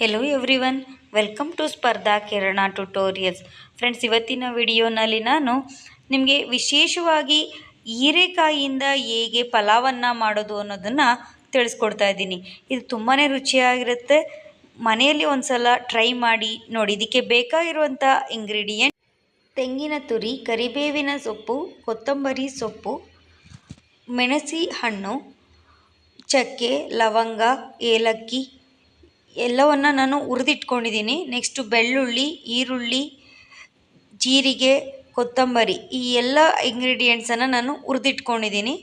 Hello everyone welcome to Spardha Kirana tutorials friends ಇವತ್ತಿನ ವಿಡಿಯೋನಲ್ಲಿ ನಾನು ನಿಮಗೆ ವಿಶೇಷವಾಗಿ ಹೀರೆಕಾಯಿಯಿಂದ ಹೇಗೆ ಪಲಾವನ್ನು ಮಾಡೋದು ಅನ್ನೋದನ್ನು ತಿಳಿಸ್ಕೊಡ್ತಾ ಇದ್ದೀನಿ. ಇದು ತುಂಬಾ ರುಚಿಯಾಗಿರುತ್ತೆ. ಮನೆಯಲ್ಲಿ ಒಂದು ಸಲ ಟ್ರೈ ಮಾಡಿ ನೋಡಿ. ಇದಕ್ಕೆ ಬೇಕಾಗಿರುವಂಥ ಇಂಗ್ರೀಡಿಯೆಂಟ್ ತೆಂಗಿನ ತುರಿ, ಕರಿಬೇವಿನ ಸೊಪ್ಪು, ಕೊತ್ತಂಬರಿ ಸೊಪ್ಪು ಮೆಣಸಿ ಹಣ್ಣು ಚಕ್ಕೆ, ಲವಂಗ, ಏಲಕ್ಕಿ ಎಲ್ಲವನ್ನು ನಾನು ಹುರಿದಿಟ್ಕೊಂಡಿದ್ದೀನಿ ನೆಕ್ಸ್ಟು ಬೆಳ್ಳುಳ್ಳಿ, ಈರುಳ್ಳಿ, ಜೀರಿಗೆ, ಕೊತ್ತಂಬರಿ ಈ ಎಲ್ಲ ಇಂಗ್ರೀಡಿಯೆಂಟ್ಸನ್ನು ನಾನು ಹುರಿದಿಟ್ಕೊಂಡಿದ್ದೀನಿ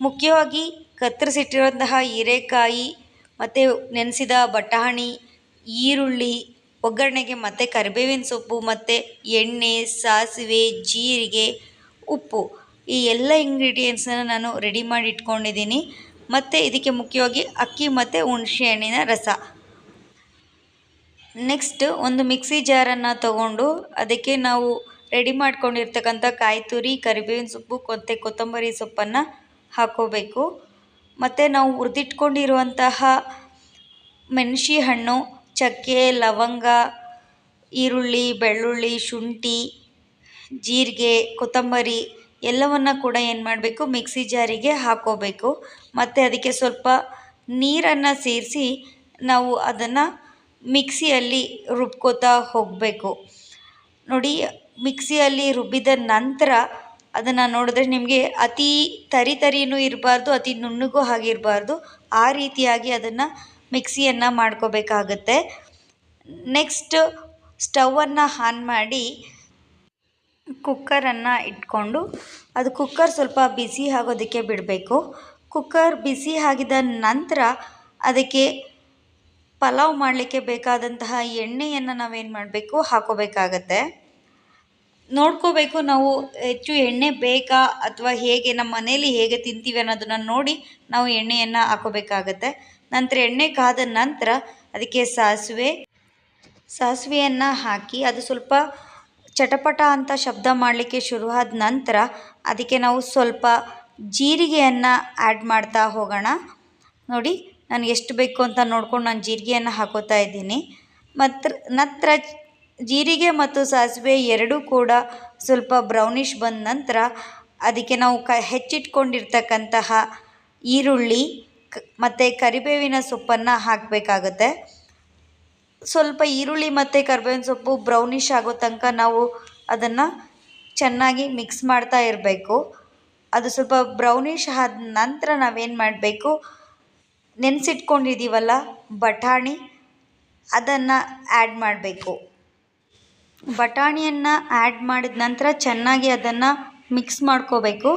ಮುಖ್ಯವಾಗಿ ಕತ್ತರಿಸಿಟ್ಟಿರುವಂತಹ ಹೀರೆಕಾಯಿ ಮತ್ತು ನೆನೆಸಿದ ಬಟಾಣಿ, ಈರುಳ್ಳಿ, ಒಗ್ಗರಣೆಗೆ ಮತ್ತು ಕರಿಬೇವಿನ ಸೊಪ್ಪು ಮತ್ತು ಎಣ್ಣೆ, ಸಾಸಿವೆ, ಜೀರಿಗೆ, ಉಪ್ಪು ಈ ಎಲ್ಲ ಇಂಗ್ರೀಡಿಯೆಂಟ್ಸನ್ನು ನಾನು ರೆಡಿ ಮಾಡಿ ಇಟ್ಕೊಂಡಿದ್ದೀನಿ ಮತ್ತು ಇದಕ್ಕೆ ಮುಖ್ಯವಾಗಿ ಅಕ್ಕಿ ಮತ್ತು ಹುಣಸೆ ಹಣ್ಣಿನ ರಸ. ನೆಕ್ಸ್ಟ್ ಒಂದು ಮಿಕ್ಸಿ ಜಾರನ್ನು ತಗೊಂಡು ಅದಕ್ಕೆ ನಾವು ರೆಡಿ ಮಾಡ್ಕೊಂಡಿರ್ತಕ್ಕಂಥ ಕಾಯಿ ತುರಿ ಕರಿಬೇವಿನ ಸೊಪ್ಪು ಮತ್ತು ಕೊತ್ತಂಬರಿ ಸೊಪ್ಪನ್ನು ಹಾಕೋಬೇಕು. ಮತ್ತು ನಾವು ಹುರಿದಿಟ್ಕೊಂಡಿರುವಂತಹ ಮೆಣಸಿ ಹಣ್ಣು, ಚಕ್ಕೆ, ಲವಂಗ, ಈರುಳ್ಳಿ, ಬೆಳ್ಳುಳ್ಳಿ, ಶುಂಠಿ, ಜೀರಿಗೆ, ಕೊತ್ತಂಬರಿ ಎಲ್ಲವನ್ನು ಕೂಡ ಏನು ಮಾಡಬೇಕು ಮಿಕ್ಸಿ ಜಾರಿಗೆ ಹಾಕೋಬೇಕು. ಮತ್ತು ಅದಕ್ಕೆ ಸ್ವಲ್ಪ ನೀರನ್ನು ಸೇರಿಸಿ ನಾವು ಅದನ್ನು ಮಿಕ್ಸಿಯಲ್ಲಿ ರುಬ್ಕೋತಾ ಹೋಗಬೇಕು. ನೋಡಿ, ಮಿಕ್ಸಿಯಲ್ಲಿ ರುಬ್ಬಿದ ನಂತರ ಅದನ್ನು ನೋಡಿದ್ರೆ ನಿಮಗೆ ಅತಿ ತರಿ ತರಿನೂ ಇರಬಾರ್ದು, ಅತಿ ನುಣ್ಣಗೂ ಆಗಿರಬಾರ್ದು. ಆ ರೀತಿಯಾಗಿ ಅದನ್ನು ಮಿಕ್ಸಿಯನ್ನು ಮಾಡ್ಕೋಬೇಕಾಗತ್ತೆ. ನೆಕ್ಸ್ಟ್ ಸ್ಟವನ್ನು ಆನ್ ಮಾಡಿ ಕುಕ್ಕರನ್ನು ಇಟ್ಕೊಂಡು, ಅದು ಕುಕ್ಕರ್ ಸ್ವಲ್ಪ ಬಿಸಿ ಆಗೋದಕ್ಕೆ ಬಿಡಬೇಕು. ಕುಕ್ಕರ್ ಬಿಸಿ ಆಗಿದ ನಂತರ ಅದಕ್ಕೆ ಪಲಾವ್ ಮಾಡಲಿಕ್ಕೆ ಬೇಕಾದಂತಹ ಎಣ್ಣೆಯನ್ನು ನಾವೇನು ಮಾಡಬೇಕು? ಹಾಕೋಬೇಕಾಗತ್ತೆ. ನೋಡ್ಕೋಬೇಕು ನಾವು ಹೆಚ್ಚು ಎಣ್ಣೆ ಬೇಕಾ? ಅಥವಾ ಹೇಗೆ ನಮ್ಮ ಮನೆಯಲ್ಲಿ ಹೇಗೆ ತಿಂತೀವಿ ಅನ್ನೋದನ್ನು ನೋಡಿ ನಾವು ಎಣ್ಣೆಯನ್ನು ಹಾಕೋಬೇಕಾಗತ್ತೆ. ನಂತರ ಎಣ್ಣೆ ಕಾದ ನಂತರ ಅದಕ್ಕೆ ಸಾಸಿವೆ, ಸಾಸಿವೆಯನ್ನು ಹಾಕಿ ಅದು ಸ್ವಲ್ಪ ಚಟಪಟ ಅಂತ ಶಬ್ದ ಮಾಡಲಿಕ್ಕೆ ಶುರುವಾದ ನಂತರ ಅದಕ್ಕೆ ನಾವು ಸ್ವಲ್ಪ ಜೀರಿಗೆಯನ್ನು ಆ್ಯಡ್ ಮಾಡ್ತಾ ಹೋಗೋಣ. ನೋಡಿ ನನಗೆ ಎಷ್ಟು ಬೇಕು ಅಂತ ನೋಡ್ಕೊಂಡು ನಾನು ಜೀರಿಗೆಯನ್ನು ಹಾಕೋತಾ ಇದ್ದೀನಿ. ಮತ್ತು ನಂತರ ಜೀರಿಗೆ ಮತ್ತು ಸಾಸಿವೆ ಎರಡೂ ಕೂಡ ಸ್ವಲ್ಪ ಬ್ರೌನಿಷ್ ಬಂದ ನಂತರ ಅದಕ್ಕೆ ನಾವು ಕ ಹೆಚ್ಚಿಟ್ಕೊಂಡಿರ್ತಕ್ಕಂತಹ ಈರುಳ್ಳಿ, ಕ ಮತ್ತು ಕರಿಬೇವಿನ ಸೊಪ್ಪನ್ನು ಹಾಕಬೇಕಾಗತ್ತೆ. ಸ್ವಲ್ಪ ಈರುಳ್ಳಿ ಮತ್ತು ಕರಿಬೇವಿನ ಸೊಪ್ಪು ಬ್ರೌನಿಷ್ ಆಗೋ ತನಕ ನಾವು ಅದನ್ನು ಚೆನ್ನಾಗಿ ಮಿಕ್ಸ್ ಮಾಡ್ತಾ ಇರಬೇಕು. ಅದು ಸ್ವಲ್ಪ ಬ್ರೌನಿಷ್ ಆದ ನಂತರ ನಾವೇನು ಮಾಡಬೇಕು? ನೆನೆಸಿಟ್ಕೊಂಡಿದ್ದೀವಲ್ಲ ಬಟಾಣಿ, ಅದನ್ನು ಆ್ಯಡ್ ಮಾಡಬೇಕು. ಬಟಾಣಿಯನ್ನು ಆ್ಯಡ್ ಮಾಡಿದ ನಂತರ ಚೆನ್ನಾಗಿ ಅದನ್ನು ಮಿಕ್ಸ್ ಮಾಡ್ಕೋಬೇಕು.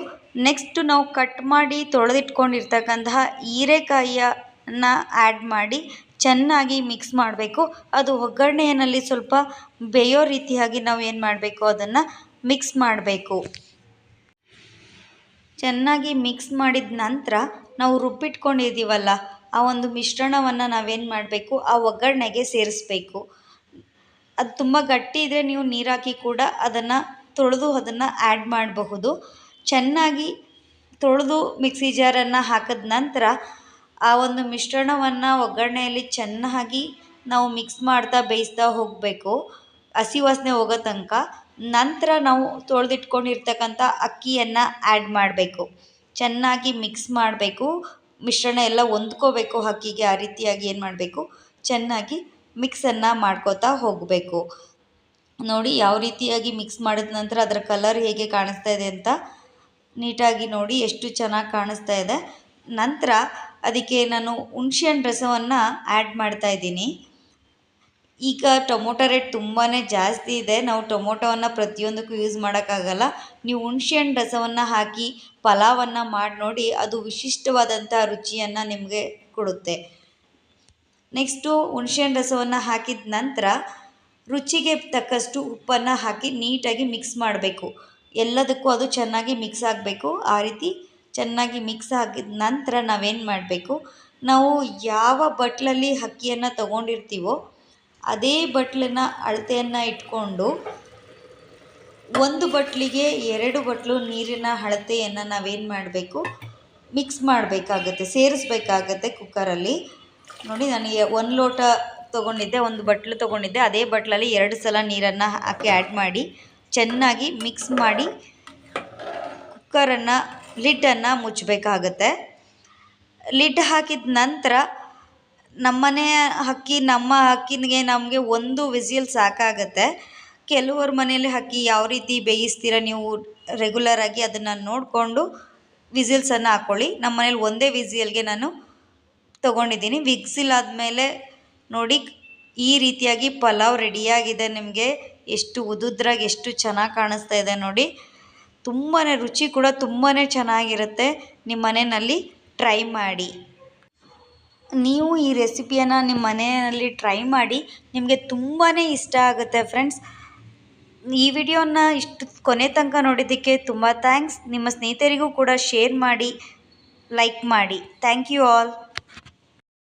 ನೆಕ್ಸ್ಟು ನಾವು ಕಟ್ ಮಾಡಿ ತೊಳೆದಿಟ್ಕೊಂಡಿರ್ತಕ್ಕಂತಹ ಹೀರೆಕಾಯಿಯನ್ನ ಆ್ಯಡ್ ಮಾಡಿ ಚೆನ್ನಾಗಿ ಮಿಕ್ಸ್ ಮಾಡಬೇಕು. ಅದು ಒಗ್ಗರಣೆಯಲ್ಲಿ ಸ್ವಲ್ಪ ಬೇಯೋ ರೀತಿಯಾಗಿ ನಾವು ಏನು ಮಾಡಬೇಕು, ಅದನ್ನು ಮಿಕ್ಸ್ ಮಾಡಬೇಕು. ಚೆನ್ನಾಗಿ ಮಿಕ್ಸ್ ಮಾಡಿದ ನಂತರ ನಾವು ರುಬ್ಬಿಟ್ಕೊಂಡಿದ್ದೀವಲ್ಲ ಆ ಒಂದು ಮಿಶ್ರಣವನ್ನು ನಾವೇನು ಮಾಡಬೇಕು, ಆ ಒಗ್ಗರಣೆಗೆ ಸೇರಿಸ್ಬೇಕು. ಅದು ತುಂಬ ಗಟ್ಟಿ ಇದ್ದರೆ ನೀವು ನೀರಾಕಿ ಕೂಡ ಅದನ್ನು ತೊಳೆದು ಅದನ್ನು ಆ್ಯಡ್ ಮಾಡಬಹುದು. ಚೆನ್ನಾಗಿ ತೊಳೆದು ಮಿಕ್ಸಿ ಜಾರನ್ನು ಹಾಕಿದ ನಂತರ ಆ ಒಂದು ಮಿಶ್ರಣವನ್ನು ಒಗ್ಗರಣೆಯಲ್ಲಿ ಚೆನ್ನಾಗಿ ನಾವು ಮಿಕ್ಸ್ ಮಾಡ್ತಾ ಬೇಯಿಸ್ತಾ ಹೋಗಬೇಕು. ಹಸಿ ವಾಸನೆ ಹೋಗೋ ತನಕ. ನಂತರ ನಾವು ತೊಳೆದಿಟ್ಕೊಂಡಿರ್ತಕ್ಕಂಥ ಅಕ್ಕಿಯನ್ನು ಆ್ಯಡ್ ಮಾಡಬೇಕು. ಚೆನ್ನಾಗಿ ಮಿಕ್ಸ್ ಮಾಡಬೇಕು. ಮಿಶ್ರಣ ಎಲ್ಲ ಹೊಂದ್ಕೋಬೇಕು ಹಕ್ಕಿಗೆ ಆ ರೀತಿಯಾಗಿ ಏನು ಮಾಡಬೇಕು? ಚೆನ್ನಾಗಿ ಮಿಕ್ಸನ್ನು ಮಾಡ್ಕೋತಾ ಹೋಗಬೇಕು. ನೋಡಿ ಯಾವ ರೀತಿಯಾಗಿ ಮಿಕ್ಸ್ ಮಾಡಿದ ನಂತರ ಅದರ ಕಲರ್ ಹೇಗೆ ಕಾಣಿಸ್ತಾ ಇದೆ ಅಂತ ನೀಟಾಗಿ ನೋಡಿ ಎಷ್ಟು ಚೆನ್ನಾಗಿ ಕಾಣಿಸ್ತಾ ಇದೆ. ನಂತರ ಅದಕ್ಕೆ ನಾನು ಹುಣ್ಸೆಹಣ್ಣು ರಸವನ್ನು ಆ್ಯಡ್ ಮಾಡ್ತಾ ಇದ್ದೀನಿ. ಈಗ ಟೊಮೊಟೊ ರೇಟ್ ತುಂಬಾ ಜಾಸ್ತಿ ಇದೆ. ನಾವು ಟೊಮೊಟೊವನ್ನು ಪ್ರತಿಯೊಂದಕ್ಕೂ ಯೂಸ್ ಮಾಡೋಕ್ಕಾಗಲ್ಲ. ನೀವು ಹುಣ್ಸೆಹಣ್ಣು ರಸವನ್ನು ಹಾಕಿ, ಪಲಾವನ್ನು ಮಾಡಿ ನೋಡಿ, ಅದು ವಿಶಿಷ್ಟವಾದಂಥ ರುಚಿಯನ್ನು ನಿಮಗೆ ಕೊಡುತ್ತೆ. ನೆಕ್ಸ್ಟು ಹುಣ್ಸೆಹಣ್ಣು ರಸವನ್ನು ಹಾಕಿದ ನಂತರ ರುಚಿಗೆ ತಕ್ಕಷ್ಟು ಉಪ್ಪನ್ನು ಹಾಕಿ ನೀಟಾಗಿ ಮಿಕ್ಸ್ ಮಾಡಬೇಕು. ಎಲ್ಲದಕ್ಕೂ ಅದು ಚೆನ್ನಾಗಿ ಮಿಕ್ಸ್ ಆಗಬೇಕು. ಆ ರೀತಿ ಚೆನ್ನಾಗಿ ಮಿಕ್ಸ್ ಆಗಿದ ನಂತರ ನಾವೇನು ಮಾಡಬೇಕು? ನಾವು ಯಾವ ಬಟ್ಲಲ್ಲಿ ಅಕ್ಕಿಯನ್ನು ತಗೊಂಡಿರ್ತೀವೋ ಅದೇ ಬಟ್ಲನ್ನ ಅಳತೆಯನ್ನು ಇಟ್ಕೊಂಡು ಒಂದು ಬಟ್ಲಿಗೆ ಎರಡು ಬಟ್ಲು ನೀರಿನ ಅಳತೆಯನ್ನು ನಾವೇನು ಮಾಡಬೇಕು? ಮಿಕ್ಸ್ ಮಾಡಬೇಕಾಗತ್ತೆ, ಸೇರಿಸ್ಬೇಕಾಗತ್ತೆ ಕುಕ್ಕರಲ್ಲಿ ನೋಡಿ, ನನಗೆ ಒಂದು ಲೋಟ ತೊಗೊಂಡಿದ್ದೆ, ಒಂದು ಬಟ್ಲು ತೊಗೊಂಡಿದ್ದೆ. ಅದೇ ಬಟ್ಲಲ್ಲಿ ಎರಡು ಸಲ ನೀರನ್ನು ಹಾಕಿ ಆ್ಯಡ್ ಮಾಡಿ, ಚೆನ್ನಾಗಿ ಮಿಕ್ಸ್ ಮಾಡಿ ಕುಕ್ಕರನ್ನು ಲಿಡ್ಡನ್ನು ಮುಚ್ಚಬೇಕಾಗತ್ತೆ ಲಿಡ್ ಹಾಕಿದ ನಂತರ ನಮ್ಮನೆ ಹಕ್ಕಿ, ನಮ್ಮ ಹಕ್ಕಿನಿಗೆ ನಮಗೆ ಒಂದು ವಿಸಿಲ್ ಸಾಕಾಗುತ್ತೆ. ಕೆಲವ್ರ ಮನೆಯಲ್ಲಿ ಹಕ್ಕಿ ಯಾವ ರೀತಿ ಬೇಯಿಸ್ತೀರ ನೀವು ರೆಗ್ಯುಲರಾಗಿ ಅದನ್ನು ನೋಡಿಕೊಂಡು ವಿಸಿಲ್ಸನ್ನು ಹಾಕ್ಕೊಳ್ಳಿ ನಮ್ಮ ಮನೇಲಿ ಒಂದೇ ವಿಸಿಲ್ಗೆ ನಾನು ತೊಗೊಂಡಿದ್ದೀನಿ. ವಿಕ್ಸಿಲ್ ಆದಮೇಲೆ ನೋಡಿ, ಈ ರೀತಿಯಾಗಿ ಪಲಾವ್ ರೆಡಿಯಾಗಿದೆ ನಿಮಗೆ. ಎಷ್ಟು ಉದುದ್ರಾಗಿ ಎಷ್ಟು ಚೆನ್ನಾಗಿ ಕಾಣಿಸ್ತಾ ಇದೆ ನೋಡಿ. ತುಂಬಾ ರುಚಿ ಕೂಡ ತುಂಬಾ ಚೆನ್ನಾಗಿರುತ್ತೆ. ನಿಮ್ಮ ಮನೆಯಲ್ಲಿ ಟ್ರೈ ಮಾಡಿ. ನೀವು ಈ ರೆಸಿಪಿಯನ್ನು ನಿಮ್ಮ ಮನೆಯಲ್ಲಿ ಟ್ರೈ ಮಾಡಿ ನಿಮಗೆ ತುಂಬಾ ಇಷ್ಟ ಆಗುತ್ತೆ ಫ್ರೆಂಡ್ಸ್ ಈ ವಿಡಿಯೋನ ಇಷ್ಟು ಕೊನೆ ತನಕ ನೋಡಿದ್ದಕ್ಕೆ ತುಂಬ ಥ್ಯಾಂಕ್ಸ್ ನಿಮ್ಮ ಸ್ನೇಹಿತರಿಗೂ ಕೂಡ ಶೇರ್ ಮಾಡಿ ಲೈಕ್ ಮಾಡಿ. Thank you all